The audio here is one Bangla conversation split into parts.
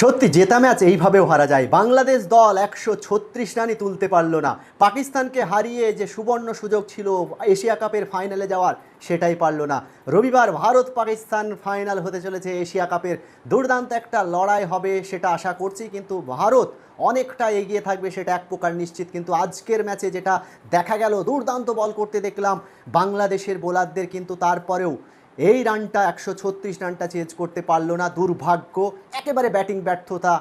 সত্যি, জেতা ম্যাচ এইভাবেও হারা যায়। বাংলাদেশ দল একশো ছত্রিশ রানই তুলতে পারল না। পাকিস্তানকে হারিয়ে যে সুবর্ণ সুযোগ ছিল এশিয়া কাপের ফাইনালে যাওয়ার, সেটাই পারল না। রবিবার ভারত পাকিস্তান ফাইনাল হতে চলেছে এশিয়া কাপের। দুর্দান্ত একটা লড়াই হবে সেটা আশা করছি, কিন্তু ভারত অনেকটা এগিয়ে থাকবে সেটা এক প্রকার নিশ্চিত। কিন্তু আজকের ম্যাচে যেটা দেখা গেল, দুর্দান্ত বল করতে দেখলাম বাংলাদেশের বোলারদের, কিন্তু তারপরেও এই রানটা, একশো ছত্রিশ রানটা চেঞ্জ করতে পারল না। দুর্ভাগ্য, একেবারে ব্যাটিং ব্যর্থতা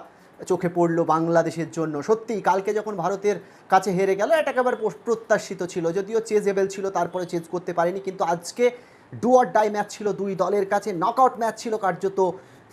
চোখে পড়ল বাংলাদেশের জন্য। সত্যি কালকে যখন ভারতের কাছে হেরে গেল, এটা একেবারে প্রত্যাশিত ছিল। যদিও চেজেবেল ছিল, তারপরে চেঞ্জ করতে পারেনি, কিন্তু আজকে ডু ডাই ম্যাচ ছিল দুই দলের কাছে। নকআউট ম্যাচ ছিল কার্যত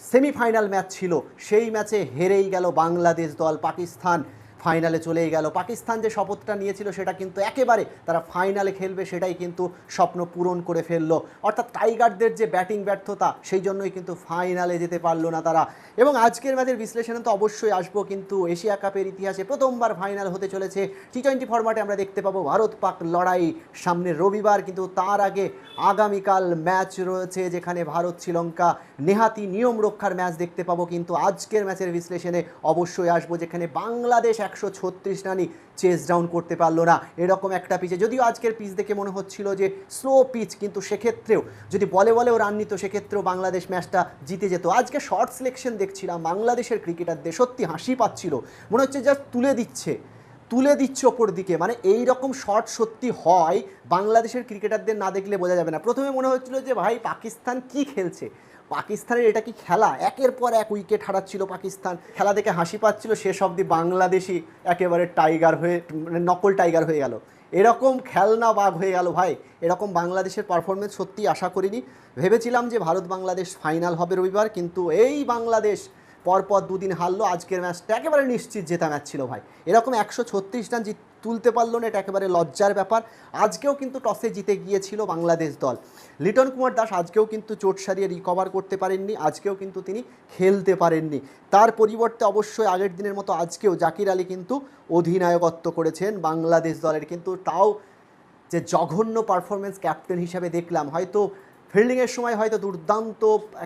সেমিফাইনাল ম্যাচ ছিল। সেই ম্যাচে হেরেই গেল বাংলাদেশ দল, পাকিস্তান। ফাইনালে চলেই গেল। পাকিস্তান যে শপথটা নিয়েছিল সেটা কিন্তু একেবারে তারা ফাইনালে খেলবে সেটাই কিন্তু স্বপ্ন পূরণ করে ফেলল। অর্থাৎ টাইগারদের যে ব্যাটিং ব্যর্থতা, সেই জন্যই কিন্তু ফাইনালে যেতে পারল না তারা। এবং আজকের ম্যাচের বিশ্লেষণে তো অবশ্যই আসব কিন্তু এশিয়া কাপের ইতিহাসে প্রথমবার ফাইনাল হতে চলেছে টি টোয়েন্টি ফরম্যাটে আমরা দেখতে পাবো ভারত পাক লড়াই সামনে রবিবার। কিন্তু তার আগে আগামীকাল ম্যাচ রয়েছে যেখানে ভারত শ্রীলঙ্কা নেহাতি নিয়ম রক্ষার ম্যাচ দেখতে পাবো। কিন্তু আজকের ম্যাচের বিশ্লেষণে অবশ্যই আসব যেখানে বাংলাদেশ একশো ছত্রিশ রানই চেস ডাউন করতে পারল না। এরকম একটা পিচে যদিও আজকের পিচ দেখে মনে হচ্ছিল যে স্লো পিচ কিন্তু সেক্ষেত্রেও যদি বলে বলেও রান নিত, সেক্ষেত্রেও বাংলাদেশ ম্যাচটা জিতে যেত। আজকে শর্ট সিলেকশন দেখছিলাম, বাংলাদেশের ক্রিকেটারদের সত্যি হাসি পাচ্ছিল। মনে হচ্ছে জাস্ট তুলে দিচ্ছে তুলে দিচ্ছে ওপর দিকে। মানে এই রকম শট সত্যি হয়, বাংলাদেশের ক্রিকেটারদের না দেখলে বোঝা যাবে না। প্রথমে মনে হচ্ছিল যে ভাই, পাকিস্তান কি খেলছে? পাকিস্তানের এটা কি খেলা? একের পর এক উইকেট হারাচ্ছিল পাকিস্তান। খেলা দেখে হাসি পাচ্ছিল, শেষ অবধি বাংলাদেশি একেবারে টাইগার হয়ে মানে নকল টাইগার হয়ে গেল। এরকম খেলনা বাঘ হয়ে গেল ভাই। এরকম বাংলাদেশের পারফরমেন্স সত্যি আশা করিনি। ভেবেছিলাম যে ভারত বাংলাদেশ ফাইনাল হবে রবিবার, কিন্তু এই বাংলাদেশ পরপর দুদিন হারলো, আজকের ম্যাচটা একেবারে নিশ্চিত জেতা ম্যাচ ছিল ভাই। এরকম একশো ছত্রিশ রান জিত তুলতে পারল না, এটা একেবারে লজ্জার ব্যাপার। আজকেও কিন্তু টসে জিতে গিয়েছিল বাংলাদেশ দল। লিটন কুমার দাস আজকেও কিন্তু চোট সারিয়ে রিকভার করতে পারেননি, আজকেও কিন্তু তিনি খেলতে পারেননি। তার পরিবর্তে অবশ্যই আগের দিনের মতো আজকেও জাকির আলী কিন্তু অধিনায়কত্ব করেছেন বাংলাদেশ দলের। কিন্তু তাও যে জঘন্য পারফরমেন্স ক্যাপ্টেন হিসাবে দেখলাম, হয়তো ফিল্ডিংয়ের সময় হয়তো দুর্দান্ত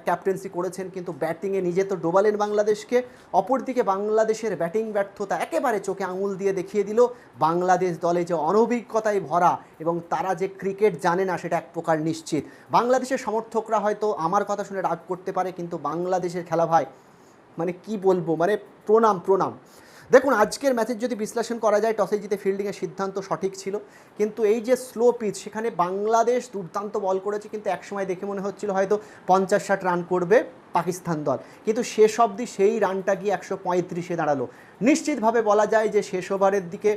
ক্যাপ্টেন্সি করেছেন, কিন্তু ব্যাটিংয়ে নিজে তো ডোবালেন বাংলাদেশকে। অপরদিকে বাংলাদেশের ব্যাটিং ব্যর্থতা একেবারে চোখে আঙুল দিয়ে দেখিয়ে দিল বাংলাদেশ দলে যে অনভিজ্ঞতায় ভরা এবং তারা যে ক্রিকেট জানে না সেটা এক প্রকার নিশ্চিত। বাংলাদেশের সমর্থকরা হয়তো আমার কথা শুনে রাগ করতে পারে, কিন্তু বাংলাদেশের খেলা ভাই মানে কি বলব মানে প্রণাম প্রণাম। দেখুন, আজকের ম্যাচের যদি বিশ্লেষণ করা যায় টসে জিতে ফিল্ডিংয়ের সিদ্ধান্ত সঠিক ছিল। কিন্তু এই যে স্লো পিচ সেখানে বাংলাদেশ দুর্দান্ত বল করেছে, কিন্তু একসময় দেখে মনে হচ্ছিল হয়তো পঞ্চাশ ষাট রান করবে। পাকিস্তান দল। কিন্তু শেষ অবধি সেই রানটা গিয়ে একশো পঁয়ত্রিশে দাঁড়াল। নিশ্চিতভাবে বলা যায় যে শেষ ওভারের দিকে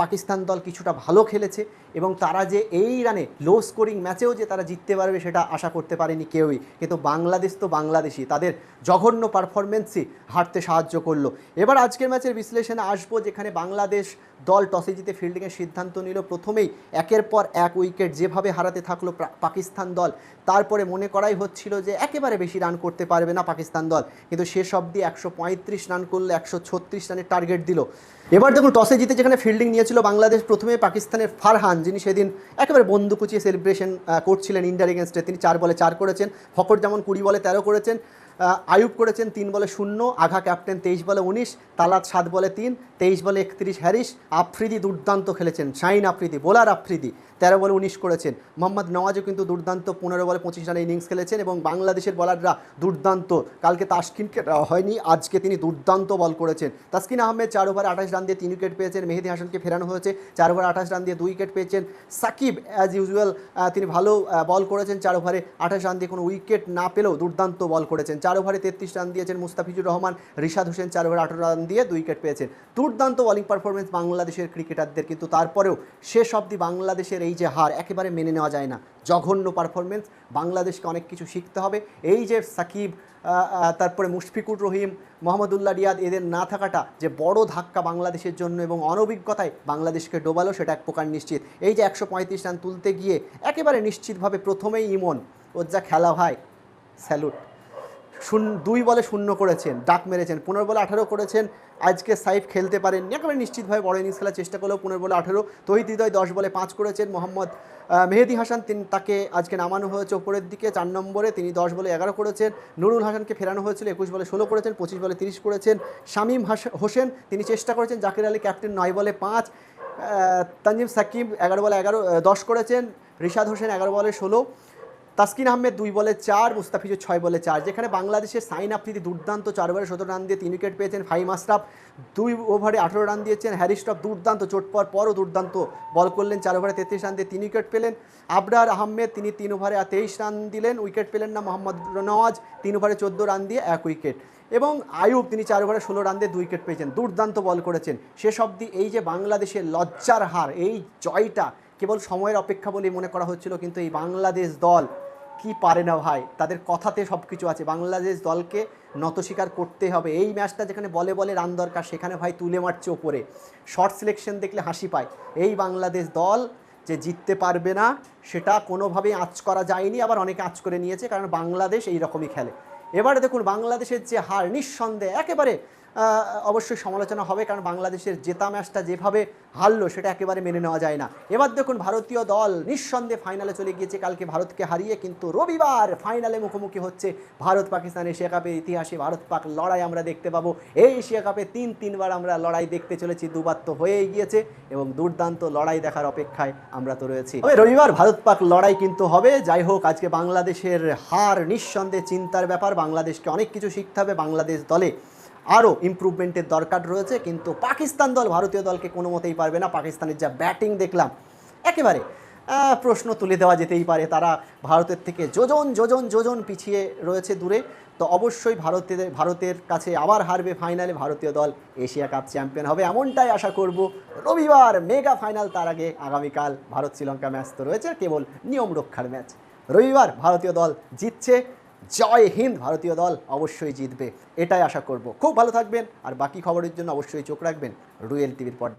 পাকিস্তান দল কিছুটা ভালো খেলেছে এবং তারা যে এই রানে লো স্কোরিং ম্যাচেও যে তারা জিততে পারবে সেটা আশা করতে পারেনি কেউই। কিন্তু বাংলাদেশ তো বাংলাদেশি তাদের জঘন্য পারফরমেন্সই হারতে সাহায্য করল। এবার আজকের ম্যাচের বিশ্লেষণে আসব যেখানে বাংলাদেশ দল টসে জিতে ফিল্ডিংয়ের সিদ্ধান্ত নিল। প্রথমেই একের পর এক উইকেট যেভাবে হারাতে থাকল পাকিস্তান দল, তারপরে মনে করাই হচ্ছিল যে একেবারে বেশি রান করতে পারবে না পাকিস্তান দল। কিন্তু শেষ অবধি একশো পঁয়ত্রিশ রান করলে একশো ছত্রিশ রানের টার্গেট দিল। এবার দেখুন, টসে জিতে যেখানে ফিল্ডিং নিয়েছিল বাংলাদেশ, প্রথমে পাকিস্তানের ফারহান, যিনি সেদিন একেবারে বন্দুকুচিয়ে সেলিব্রেশন করছিলেন ইন্ডিয়ার এগেনস্টে তিনি চার বলে চার করেছেন ফকর যেমন কুড়ি বলে তেরো করেছেন আয়ুব করেছেন তিন বলে শূন্য, আঘা ক্যাপ্টেন তেইশ বলে উনিশ, তালাত সাত বলে তিন, তেইশ বলে একত্রিশ হ্যারিস, আফ্রিদি দুর্দান্ত খেলেছেন, শাইন আফ্রিদি, বোলার আফ্রিদি, তেরো বলে উনিশ করেছেন। মোহাম্মদ নওয়াজও কিন্তু দুর্দান্ত পনেরো বলে পঁচিশ রানের ইনিংস খেলেছেন এবং বাংলাদেশের বলাররা দুর্দান্ত। কালকে তাসকিনকে হয়নি, আজকে তিনি দুর্দান্ত বল করেছেন। তাসকিন আহমেদ চার ওভার আঠাশ রান দিয়ে তিন উইকেট পেয়েছেন, মেহেদি হাসানকে ফেরানো হয়েছে, চার ওভার আঠাশ রান দিয়ে দুই উইকেট পেয়েছেন। সাকিব অ্যাজ ইউজুয়াল তিনি ভালো বল করেছেন, চার ওভারে আঠাশ রান দিয়ে কোনো উইকেট না পেলেও দুর্দান্ত বল করেছেন। চার ওভারে তেত্রিশ রান দিয়েছেন মুস্তাফিজুর রহমান, রিশাদ হোসেন চার ওভার আঠারো রান দিয়ে দুই উইকেট পেয়েছেন। দুর্দান্ত বোলিং পারফরমেন্স বাংলাদেশের ক্রিকেটারদের, কিন্তু তারপরেও শেষ অবধি বাংলাদেশের এই যে হার একেবারে মেনে নেওয়া যায় না। জঘন্য পারফরমেন্স বাংলাদেশকে অনেক কিছু শিখতে হবে। এই যে সাকিব তারপরে মুশফিকুর রহিম, মোহাম্মদুল্লাহ রিয়াদ, এদের না থাকাটা যে বড় ধাক্কা বাংলাদেশের জন্য এবং অনভিজ্ঞতায় বাংলাদেশকে ডোবালো, সেটা এক প্রকার নিশ্চিত। এই যে একশো পঁয়ত্রিশ রান তুলতে গিয়ে একেবারে নিশ্চিতভাবে প্রথমেই ইমন ওর যা খেলা ভাই, স্যালুট। শূন্য, দুই বলে শূন্য করেছেন, ডাক মেরেছেন, পনেরো বলে আঠারো করেছেন, আজকে সাইফ খেলতে পারেন একেবারে নিশ্চিতভাবে বড় ইনিংস খেলার চেষ্টা করলেও পনেরো বলে আঠারো, তহিদ হৃদয় দশ বলে পাঁচ করেছেন মোহাম্মদ মেহেদি হাসান। তিনি তাকে আজকে নামানো হয়েছে ওপরের দিকে, চার নম্বরে। তিনি দশ বলে এগারো করেছেন। নুরুল হাসানকে ফেরানো হয়েছিল, একুশ বলে ষোলো করেছেন, পঁচিশ বলে তিরিশ করেছেন। শামীম হাস- হোসেন, তিনি চেষ্টা করেছেন জাকির আলী ক্যাপ্টেন নয় বলে পাঁচ তানজিম সাকিব এগারো বলে এগারো দশ করেছেন। রিশাদ হোসেন এগারো বলে ষোলো তাসকিন আহমেদ দুই বলে চার মুস্তাফিজুর ছয় বলে চার। যেখানে বাংলাদেশের সাইন আফ্রিদি দুর্দান্ত, চার ওভারে সতেরো রান দিয়ে তিন উইকেট পেয়েছেন ফাইম আশরাফ। দুই ওভারে আঠেরো রান দিয়েছেন হ্যারিস্টপ দুর্দান্ত চোট পর পরও দুর্দান্ত বল করলেন, চার ওভারে তেত্রিশ রান দিয়ে তিন উইকেট পেলেন। আবরার আহমেদ, তিনি তিন ওভারে তেইশ রান দিলেন, উইকেট পেলেন না মোহাম্মদ নওয়াজ, তিন ওভারে চোদ্দ রান দিয়ে এক উইকেট। এবং আয়ুব, তিনি চার ওভারে ষোলো রান দিয়ে দুই উইকেট পেয়েছেন, দুর্দান্ত বল করেছেন। শেষ অবধি এই যে বাংলাদেশের লজ্জার হার, এই জয়টা কেবল সময়ের অপেক্ষা বলেই মনে করা হচ্ছিল, কিন্তু এই বাংলাদেশ দল কি পারে না ভাই? তাদের কথাতে সব কিছু আছে। বাংলাদেশ দলকে নত স্বীকার করতে হবে। এই ম্যাচটা যেখানে বলে বলে রান দরকার, সেখানে ভাই তুলে মারছে ওপরে। শর্ট সিলেকশন দেখলে হাসি পায়। এই বাংলাদেশ দল যে জিততে পারবে না, সেটা কোনোভাবেই আঁচ করা যায়নি, আবার অনেকে আঁচ করে নিয়েছে, কারণ বাংলাদেশ এই রকমই খেলে। এবারে দেখুন, বাংলাদেশের যে হার, নিঃসন্দেহে একেবারে অবশ্যই সমালোচনা হবে, কারণ বাংলাদেশের জেতা ম্যাচটা যেভাবে হারলো সেটা একেবারে মেনে নেওয়া যায় না। এবার দেখুন ভারতীয় দল নিঃসন্দেহে ফাইনালে চলে গিয়েছে, কালকে ভারতকে হারিয়ে কিন্তু রবিবার ফাইনালে মুখোমুখি হচ্ছে ভারত পাকিস্তান এশিয়া কাপের ইতিহাসে। ভারত পাক লড়াই আমরা দেখতে পাবো। এই এশিয়া কাপে তিন তিনবার আমরা লড়াই দেখতে চলেছি, দুবার তো হয়েই গিয়েছে এবং দুর্দান্ত লড়াই দেখার অপেক্ষায় আমরা তো রয়েছি। তবে রবিবার ভারত পাক লড়াই কিন্তু হবে। যাই হোক, আজকে বাংলাদেশের হার নিঃসন্দেহে চিন্তার ব্যাপার। বাংলাদেশকে অনেক কিছু শিখতে হবে। বাংলাদেশ দলে আরও ইমপ্রুভমেন্টের দরকার রয়েছে, কিন্তু পাকিস্তান দল ভারতীয় দলকে কোনো মতেই পারবে না। পাকিস্তানের যা ব্যাটিং দেখলাম, একেবারে প্রশ্ন তুলে দেওয়া যেতেই পারে। তারা ভারতের থেকে যোজন যোজন যোজন পিছিয়ে রয়েছে দূরে। তো অবশ্যই ভারতের ভারতের কাছে আবার হারবে ফাইনালে ভারতীয় দল। এশিয়া কাপ চ্যাম্পিয়ন হবে এমনটাই আশা করব। রবিবার মেগা ফাইনাল তার আগে আগামীকাল ভারত শ্রীলঙ্কা ম্যাচ তো রয়েছে, কেবল নিয়ম রক্ষার ম্যাচ রবিবার ভারতীয় দল জিতছে। জয় হিন্দ, ভারতীয় দল অবশ্যই জিতবে, এটাই আশা করব। খুব ভালো থাকবেন, আর বাকি খবরের জন্য অবশ্যই চোখ রাখবেন, রুয়েল টিভির পর্দা